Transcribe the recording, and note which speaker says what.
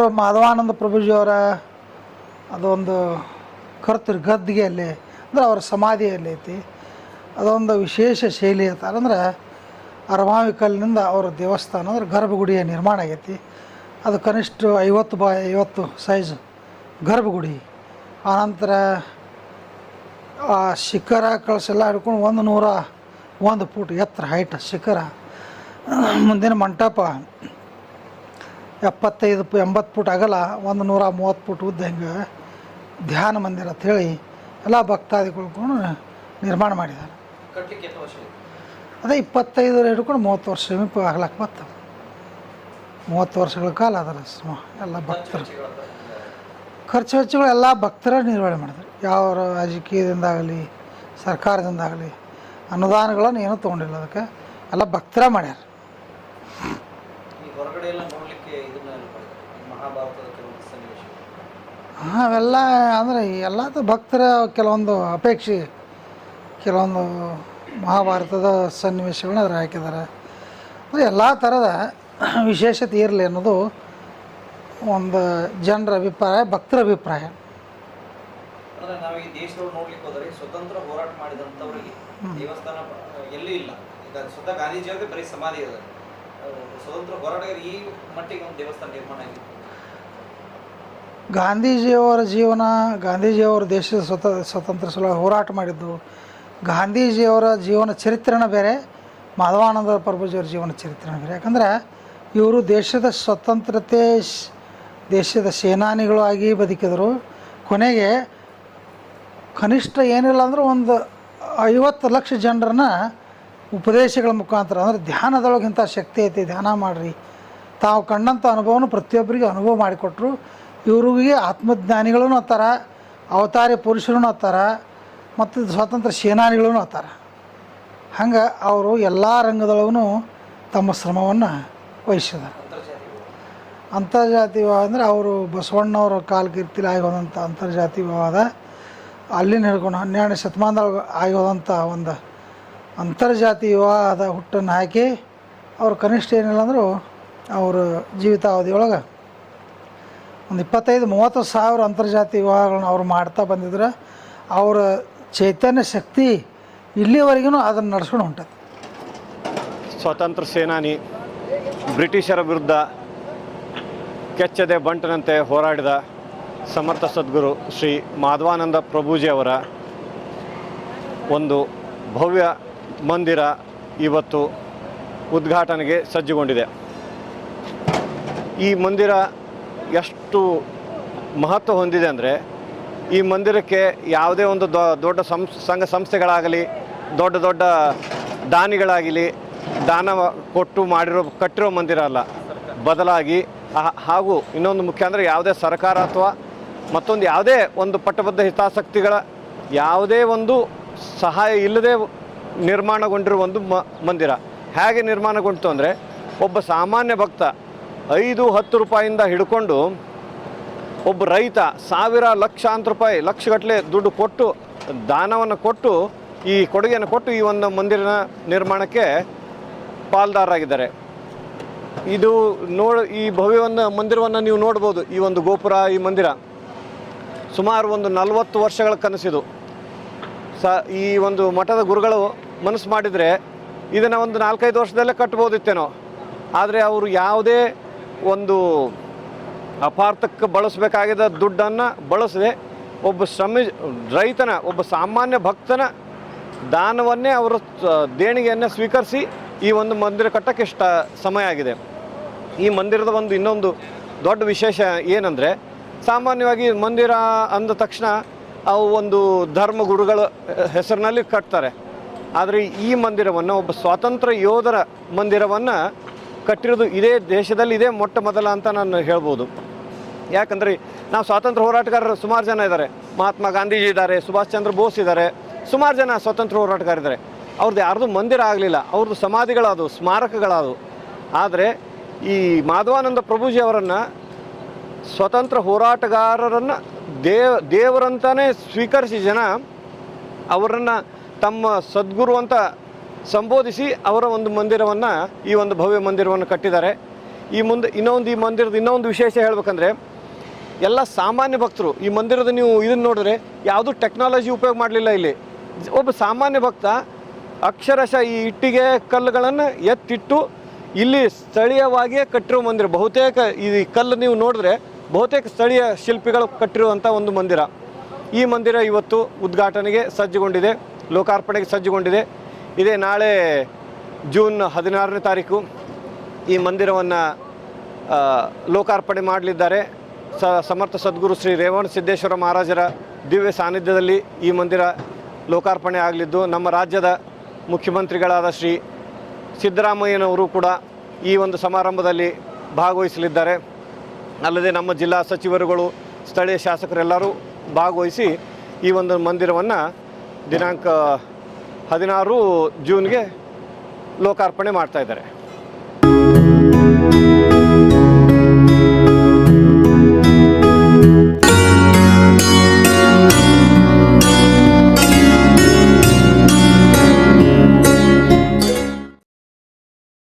Speaker 1: ಮಾಧವಾನಂದ ಪ್ರಭುಜಿಯವರ ಅದೊಂದು ಕರ್ತೃ ಗದ್ದಿಗೆಯಲ್ಲಿ ಅಂದ್ರೆ ಅವರ ಸಮಾಧಿಯಲ್ಲಿ ಐತಿ. ಅದೊಂದು ವಿಶೇಷ ಶೈಲಿ ಅಂದ್ರೆ ಅರಮಾವಿ ಕಲ್ಲಿನಿಂದ ಅವರ ದೇವಸ್ಥಾನ, ಅಂದ್ರೆ ಗರ್ಭಗುಡಿಯ ನಿರ್ಮಾಣ ಆಗೈತಿ. ಅದು ಕನಿಷ್ಠ ಐವತ್ತು ಬಾಯ್ ಐವತ್ತು ಸೈಜ್ ಗರ್ಭಗುಡಿ. ಆನಂತರ ಆ ಶಿಖರ ಕಳಸೆಲ್ಲ ಹಿಡ್ಕೊಂಡು ಒಂದು ನೂರ ಒಂದು ಫೂಟ್ ಎತ್ತರ ಹೈಟ್ ಶಿಖರ. ಮುಂದಿನ ಮಂಟಪ ಎಪ್ಪತ್ತೈದು ಎಂಬತ್ತು ಫುಟ್ ಅಗಲ ಒಂದು ನೂರ ಮೂವತ್ತು ಫುಟ್ ಉದ್ದ ಹೆಂಗೆ ಧ್ಯಾನ ಮಂದಿರ ಅಂಥೇಳಿ ಎಲ್ಲ ಭಕ್ತಾದಿಗಳು ನಿರ್ಮಾಣ ಮಾಡಿದ್ದಾರೆ? ಅದೇ ಇಪ್ಪತ್ತೈದು ಹಿಡ್ಕೊಂಡು ಮೂವತ್ತು ವರ್ಷ ಸಮೀಪ ಆಗ್ಲಕ್ಕೆ ಬರ್ತವೆ ಮೂವತ್ತು ವರ್ಷಗಳ ಕಾಲ ಅದರ ಸುಮ ಎಲ್ಲ ಭಕ್ತರು. ಖರ್ಚು ವೆಚ್ಚಗಳು ಎಲ್ಲ ಭಕ್ತರ ನಿರ್ವಹಣೆ ಮಾಡಿದ್ರು. ಯಾವ ರಾಜಕೀಯದಿಂದಾಗಲಿ ಸರ್ಕಾರದಿಂದಾಗಲಿ ಅನುದಾನಗಳನ್ನು ಏನೂ ತೊಗೊಂಡಿಲ್ಲ ಅದಕ್ಕೆ. ಎಲ್ಲ ಭಕ್ತರ ಮಾಡ್ಯಾರ.
Speaker 2: ಹೊರಗಡೆ ಎಲ್ಲ ನೋಡ್ಲಿಕ್ಕೆ ಇದನ್ನ. ಮಹಾಭಾರತದ ಕೆಲವೊಂದು ಸನ್ನಿವೇಶ
Speaker 1: ಅವೆಲ್ಲ ಅಂದರೆ ಎಲ್ಲ ಭಕ್ತರ ಕೆಲವೊಂದು ಅಪೇಕ್ಷೆ ಕೆಲವೊಂದು ಮಹಾಭಾರತದ ಸನ್ನಿವೇಶಗಳನ್ನ ಅದ್ರ ಹಾಕಿದ್ದಾರೆ. ಅಂದರೆ ಎಲ್ಲ ಥರದ ವಿಶೇಷತೆ ಇರಲಿ ಅನ್ನೋದು ಒಂದು ಜನರ ಅಭಿಪ್ರಾಯ ಭಕ್ತರ ಅಭಿಪ್ರಾಯ.
Speaker 2: ಅಂದ್ರೆ ನಾವು ಈ ದೇಶದೊಳಗೆ ನೋಡ್ಲಿಕ್ಕೆ ಹೋದರೆ ಸ್ವತಂತ್ರ ಹೋರಾಟ ಮಾಡಿದಂಥವ್ರಿಗೆ ದೇವಸ್ಥಾನ ಎಲ್ಲೂ ಇಲ್ಲ. ಈಗ ಸ್ವತಃ ಗಾಂಧೀಜಿಯವ್ರಿಗೆ ಬರೀ ಸಮಾಧಿ ಇದೆ ಆ, ಸ್ವತಂತ್ರ ಹೋರಾಟಗಾರ ಈ ಮಟ್ಟಿಗೆ ಒಂದು ದೇವಸ್ಥಾನ ನಿರ್ಮಾಣ ಆಗಿದೆ
Speaker 1: ಗಾಂಧೀಜಿಯವರ ಜೀವನ, ಗಾಂಧೀಜಿಯವರ ದೇಶದ ಸ್ವತ, ಸ್ವತಂತ್ರ ಸಲ ಹೋರಾಟ ಮಾಡಿದ್ದು, ಗಾಂಧೀಜಿಯವರ ಜೀವನ ಚರಿತ್ರೆನ ಬೇರೆ, ಮಾಧವಾನಂದ ಪ್ರಭುಜಿಯವರ ಜೀವನ ಚರಿತ್ರೆನ ಬೇರೆ. ಯಾಕಂದರೆ ಇವರು ದೇಶದ ಸ್ವತಂತ್ರತೆ, ದೇಶದ ಸೇನಾನಿಗಳು ಆಗಿ ಬದುಕಿದರು. ಕೊನೆಗೆ ಕನಿಷ್ಠ ಏನಿಲ್ಲ ಅಂದ್ರೆ ಒಂದು ಐವತ್ತು ಲಕ್ಷ ಜನರನ್ನ ಉಪದೇಶಗಳ ಮುಖಾಂತರ, ಅಂದರೆ ಇಂಥ ಶಕ್ತಿ ಐತಿ, ಧ್ಯಾನ ಮಾಡಿರಿ. ತಾವು ಕಂಡಂಥ ಅನುಭವನೂ ಪ್ರತಿಯೊಬ್ಬರಿಗೆ ಅನುಭವ ಮಾಡಿಕೊಟ್ರು. ಇವ್ರಿಗೆ ಆತ್ಮಜ್ಞಾನಿಗಳೂ ಅತ್ತಾರ, ಅವತಾರಿ ಪುರುಷರೂ ಅತ್ತಾರ, ಮತ್ತು ಸ್ವಾತಂತ್ರ್ಯ ಸೇನಾನಿಗಳೂ ಅತ್ತಾರ. ಹಂಗೆ ಅವರು ಎಲ್ಲ ರಂಗದೊಳಗೂ ತಮ್ಮ ಶ್ರಮವನ್ನು ವಹಿಸಿದ್ದಾರೆ
Speaker 2: ಅಂತರ್ಜಾತಿ
Speaker 1: ವಿವಾಹ ಅಂದರೆ ಅವರು ಬಸವಣ್ಣವರ ಕಾಲಕೀರ್ತಿಲಿ ಆಗಿ ಹೋದಂಥ ಅಂತರ್ಜಾತಿ ವಿವಾಹದ ಅಲ್ಲಿನ ಹಿಡ್ಕೊಂಡು ಹನ್ನೆರಡನೇ ಶತಮಾನದೊಳಗೆ ಆಗಿ ಹೋದಂಥ ಒಂದು ಅಂತರ್ಜಾತಿ ವಿವಾಹದ ಹುಟ್ಟನ್ನು ಹಾಕಿ ಅವ್ರು ಕನಿಷ್ಠ ಏನಿಲ್ಲ ಅಂದರೂ ಅವರು ಜೀವಿತಾವಧಿಯೊಳಗೆ ಒಂದು ಇಪ್ಪತ್ತೈದು, ಮೂವತ್ತು ಸಾವಿರ ಅಂತರ್ಜಾತಿ ವಿವಾಹಗಳನ್ನ ಅವ್ರು ಮಾಡ್ತಾ ಬಂದಿದ್ರೆ ಅವರ ಚೈತನ್ಯ ಶಕ್ತಿ ಇಲ್ಲಿವರೆಗೂ ಅದನ್ನು ನಡ್ಸ್ಕೊಂಡು ಹೊಂಟದೆ
Speaker 3: ಸ್ವಾತಂತ್ರ್ಯ ಸೇನಾನಿ, ಬ್ರಿಟಿಷರ ವಿರುದ್ಧ ಕೆಚ್ಚದೆ ಬಂಟನಂತೆ ಹೋರಾಡಿದ ಸಮರ್ಥ ಸದ್ಗುರು ಶ್ರೀ ಮಾಧವಾನಂದ ಪ್ರಭುಜಿ ಅವರ ಒಂದು ಭವ್ಯ ಮಂದಿರ ಇವತ್ತು ಉದ್ಘಾಟನೆಗೆ ಸಜ್ಜುಗೊಂಡಿದೆ. ಈ ಮಂದಿರ ಎಷ್ಟು ಮಹತ್ವ ಹೊಂದಿದೆ ಅಂದರೆ, ಈ ಮಂದಿರಕ್ಕೆ ಯಾವುದೇ ಒಂದು ದೊಡ್ಡ ಸಂಘ ಸಂಸ್ಥೆಗಳಾಗಲಿ, ದೊಡ್ಡ ದೊಡ್ಡ ದಾನಿಗಳಾಗಲಿ, ದಾನ ಕೊಟ್ಟು ಮಾಡಿರೋ, ಕಟ್ಟಿರೋ ಮಂದಿರ ಅಲ್ಲ. ಬದಲಾಗಿ ಹಾಗೂ ಇನ್ನೊಂದು ಮುಖ್ಯ ಅಂದರೆ ಯಾವುದೇ ಸರ್ಕಾರ ಅಥವಾ ಮತ್ತೊಂದು ಯಾವುದೇ ಒಂದು ಪಟ್ಟಬದ್ಧ ಹಿತಾಸಕ್ತಿಗಳ ಯಾವುದೇ ಒಂದು ಸಹಾಯ ಇಲ್ಲದೆ ನಿರ್ಮಾಣಗೊಂಡಿರುವ ಒಂದು ಮಂದಿರ. ಹೇಗೆ ನಿರ್ಮಾಣಗೊಂಡಿತು ಅಂದರೆ, ಒಬ್ಬ ಸಾಮಾನ್ಯ ಭಕ್ತ ಐದು, ಹತ್ತು ರೂಪಾಯಿಂದ ಹಿಡ್ಕೊಂಡು ಒಬ್ಬ ರೈತ ಸಾವಿರ, ಲಕ್ಷಾಂತರ ರೂಪಾಯಿ, ಲಕ್ಷಗಟ್ಟಲೆ ದುಡ್ಡು ಕೊಟ್ಟು, ದಾನವನ್ನು ಕೊಟ್ಟು, ಈ ಕೊಡುಗೆಯನ್ನು ಕೊಟ್ಟು ಈ ಒಂದು ಮಂದಿರನ ನಿರ್ಮಾಣಕ್ಕೆ ಪಾಲ್ದಾರರಾಗಿದ್ದಾರೆ. ಇದು ನೋಡ, ಈ ಭವ್ಯವನ್ನು, ಮಂದಿರವನ್ನು ನೀವು ನೋಡ್ಬೋದು, ಈ ಒಂದು ಗೋಪುರ, ಈ ಮಂದಿರ. ಸುಮಾರು ಒಂದು ನಲವತ್ತು ವರ್ಷಗಳ ಕನಸಿದು. ಸ, ಈ ಒಂದು ಮಠದ ಗುರುಗಳು ಮನಸ್ಸು ಮಾಡಿದರೆ ಇದನ್ನು ಒಂದು ನಾಲ್ಕೈದು ವರ್ಷದಲ್ಲೇ ಕಟ್ಬೋದಿತ್ತೇನೋ. ಆದರೆ ಅವರು ಯಾವುದೇ ಒಂದು ಅಪಾರ್ಥಕ್ಕೆ ಬಳಸಬೇಕಾಗಿದ್ದ ದುಡ್ಡನ್ನು ಬಳಸದೆ ಒಬ್ಬ ಶ್ರಮಿ, ರೈತನ, ಒಬ್ಬ ಸಾಮಾನ್ಯ ಭಕ್ತನ ದಾನವನ್ನೇ ಅವರು ದೇಣಿಗೆಯನ್ನು ಸ್ವೀಕರಿಸಿ ಈ ಒಂದು ಮಂದಿರ ಕಟ್ಟಕ್ಕೆ ಇಷ್ಟ ಸಮಯ ಆಗಿದೆ. ಈ ಮಂದಿರದ ಒಂದು ಇನ್ನೊಂದು ದೊಡ್ಡ ವಿಶೇಷ ಏನಂದರೆ, ಸಾಮಾನ್ಯವಾಗಿ ಮಂದಿರ ಅಂದ ತಕ್ಷಣ ಅವು ಒಂದು ಧರ್ಮ ಗುರುಗಳ ಹೆಸರಿನಲ್ಲಿ ಕಟ್ತಾರೆ. ಆದರೆ ಈ ಮಂದಿರವನ್ನು ಒಬ್ಬ ಸ್ವಾತಂತ್ರ್ಯ ಯೋಧರ ಮಂದಿರವನ್ನು ಕಟ್ಟಿರೋದು ಇದೇ ದೇಶದಲ್ಲಿ ಇದೇ ಮೊಟ್ಟ ಮೊದಲ ಅಂತ ನಾನು ಹೇಳ್ಬೋದು. ಯಾಕಂದರೆ ನಾವು ಸ್ವಾತಂತ್ರ್ಯ ಹೋರಾಟಗಾರರು ಸುಮಾರು ಜನ ಇದ್ದಾರೆ ಮಹಾತ್ಮ ಗಾಂಧೀಜಿ ಇದ್ದಾರೆ ಸುಭಾಷ್ ಚಂದ್ರ ಬೋಸ್ ಇದ್ದಾರೆ ಸುಮಾರು ಜನ ಸ್ವಾತಂತ್ರ್ಯ ಹೋರಾಟಗಾರಿದ್ದಾರೆ ಅವ್ರದ್ದು ಯಾರ್ದು ಮಂದಿರ ಆಗಲಿಲ್ಲ ಅವ್ರದ್ದು ಸಮಾಧಿಗಳಾದವು, ಸ್ಮಾರಕಗಳಾದವು. ಆದರೆ ಈ ಮಾಧವಾನಂದ ಪ್ರಭುಜಿ ಅವರನ್ನು ಸ್ವತಂತ್ರ ಹೋರಾಟಗಾರರನ್ನು ದೇವ ದೇವರಂತಾನೆ ಸ್ವೀಕರಿಸಿ ಜನ ಅವರನ್ನು ತಮ್ಮ ಸದ್ಗುರು ಅಂತ ಸಂಬೋಧಿಸಿ ಅವರ ಒಂದು ಮಂದಿರವನ್ನು, ಈ ಒಂದು ಭವ್ಯ ಮಂದಿರವನ್ನು ಕಟ್ಟಿದ್ದಾರೆ. ಈ ಮುಂದೆ ಇನ್ನೊಂದು ಈ ಮಂದಿರದ ಇನ್ನೊಂದು ವಿಶೇಷ ಹೇಳಬೇಕಂದ್ರೆ, ಎಲ್ಲ ಸಾಮಾನ್ಯ ಭಕ್ತರು, ಈ ಮಂದಿರದ ನೀವು ಇದನ್ನು ನೋಡಿದ್ರೆ ಯಾವುದೂ ಟೆಕ್ನಾಲಜಿ ಉಪಯೋಗ ಮಾಡಲಿಲ್ಲ ಇಲ್ಲಿ. ಒಬ್ಬ ಸಾಮಾನ್ಯ ಭಕ್ತ ಅಕ್ಷರಶಃ ಈ ಇಟ್ಟಿಗೆ ಕಲ್ಲುಗಳನ್ನು ಎತ್ತಿಟ್ಟು ಇಲ್ಲಿ ಸ್ಥಳೀಯವಾಗಿಯೇ ಕಟ್ಟಿರೋ ಮಂದಿರ, ಬಹುತೇಕ ಈ ಕಲ್ಲು ನೀವು ನೋಡಿದ್ರೆ ಬಹುತೇಕ ಸ್ಥಳೀಯ ಶಿಲ್ಪಿಗಳು ಕಟ್ಟಿರುವಂಥ ಒಂದು ಮಂದಿರ. ಈ ಮಂದಿರ ಇವತ್ತು ಉದ್ಘಾಟನೆಗೆ ಸಜ್ಜುಗೊಂಡಿದೆ. ಲೋಕಾರ್ಪಣೆಗೆ ಸಜ್ಜುಗೊಂಡಿದೆ. ಇದೇ ನಾಳೆ ಜೂನ್ ಹದಿನಾರನೇ ತಾರೀಕು ಈ ಮಂದಿರವನ್ನು ಲೋಕಾರ್ಪಣೆ ಮಾಡಲಿದ್ದಾರೆ. ಸ, ಸಮರ್ಥ ಸದ್ಗುರು ಶ್ರೀ ರೇವಣ ಸಿದ್ದೇಶ್ವರ ಮಹಾರಾಜರ ದಿವ್ಯ ಸಾನ್ನಿಧ್ಯದಲ್ಲಿ ಈ ಮಂದಿರ ಲೋಕಾರ್ಪಣೆ ಆಗಲಿದ್ದು, ನಮ್ಮ ರಾಜ್ಯದ ಮುಖ್ಯಮಂತ್ರಿಗಳಾದ ಶ್ರೀ ಸಿದ್ದರಾಮಯ್ಯನವರು ಕೂಡ ಈ ಒಂದು ಸಮಾರಂಭದಲ್ಲಿ ಭಾಗವಹಿಸಲಿದ್ದಾರೆ. ಅಲ್ಲದೆ ನಮ್ಮ ಜಿಲ್ಲಾ ಸಚಿವರುಗಳು, ಸ್ಥಳೀಯ ಶಾಸಕರೆಲ್ಲರೂ ಭಾಗವಹಿಸಿ ಈ ಒಂದು ಮಂದಿರವನ್ನು ದಿನಾಂಕ ಹದಿನಾರು ಜೂನ್ಗೆ ಲೋಕಾರ್ಪಣೆ ಮಾಡ್ತಾ ಇದ್ದಾರೆ.